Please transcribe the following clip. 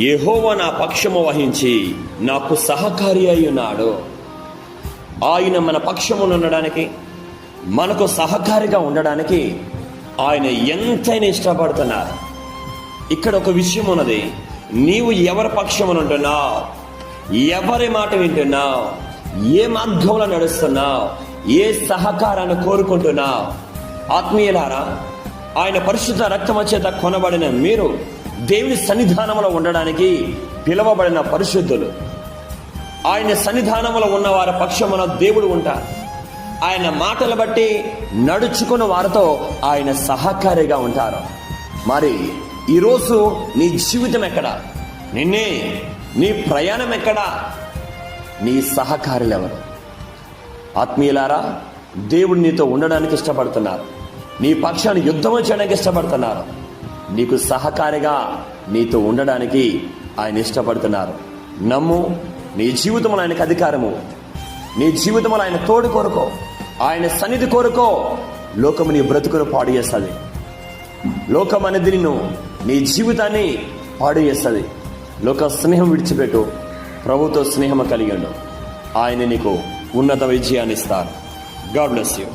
యహోవ నా పక్షము వహించి నాకు సహకారి అయి ఉన్నాడు ఆయన మన పక్షమున ఉండడానికి మనకు సహకారిగా ఉండడానికి ఆయన ఎంతైనా ఇష్టపడుతున్నారు. ఇక్కడ ఒక విషయం ఉన్నది నీవు ఎవరి పక్షమున ఉంటున్నావు ఎవరి మాట వింటున్నావు ఏ మార్గంలో నడుస్తున్నావు ఏ సహకారాన్ని కోరుకుంటున్నావు. ఆత్మీయులారా ఆయన పరిశుద్ధ రక్తమ చేత కొనబడిన మీరు దేవుని సన్నిధానంలో ఉండడానికి పిలువబడిన పరిశుద్ధులు. ఆయన సన్నిధానంలో ఉన్న వారి పక్షమున దేవుడు ఉంటారు. ఆయన మాటలు బట్టి నడుచుకున్న వారితో ఆయన సహకారిగా ఉంటారు. మరి ఈరోజు నీ జీవితం ఎక్కడ? నిన్నే నీ ప్రయాణం ఎక్కడా? నీ సహకారులు ఎవరు? ఆత్మీయులారా దేవుడు నీతో ఉండడానికి ఇష్టపడుతున్నారు. నీ పక్షాన్ని యుద్ధం చేయడానికి ఇష్టపడుతున్నారు. నీకు సహకారిగా నీతో ఉండడానికి ఆయన ఇష్టపడుతున్నారు. నమ్ము నీ జీవితంలో ఆయనకు అధికారము. నీ జీవితంలో ఆయన తోడు కోరుకో ఆయన సన్నిధి కోరుకో లోకము నీ బ్రతుకును పాడు చేస్తుంది. లోకం అనేది నిన్ను నీ జీవితాన్ని పాడు చేస్తుంది. లోక స్నేహం విడిచిపెట్టు. ప్రభుతో స్నేహం కలిగి ఉండు. ఆయన నీకు ఉన్నత విజయాన్ని ఇస్తారు. God bless you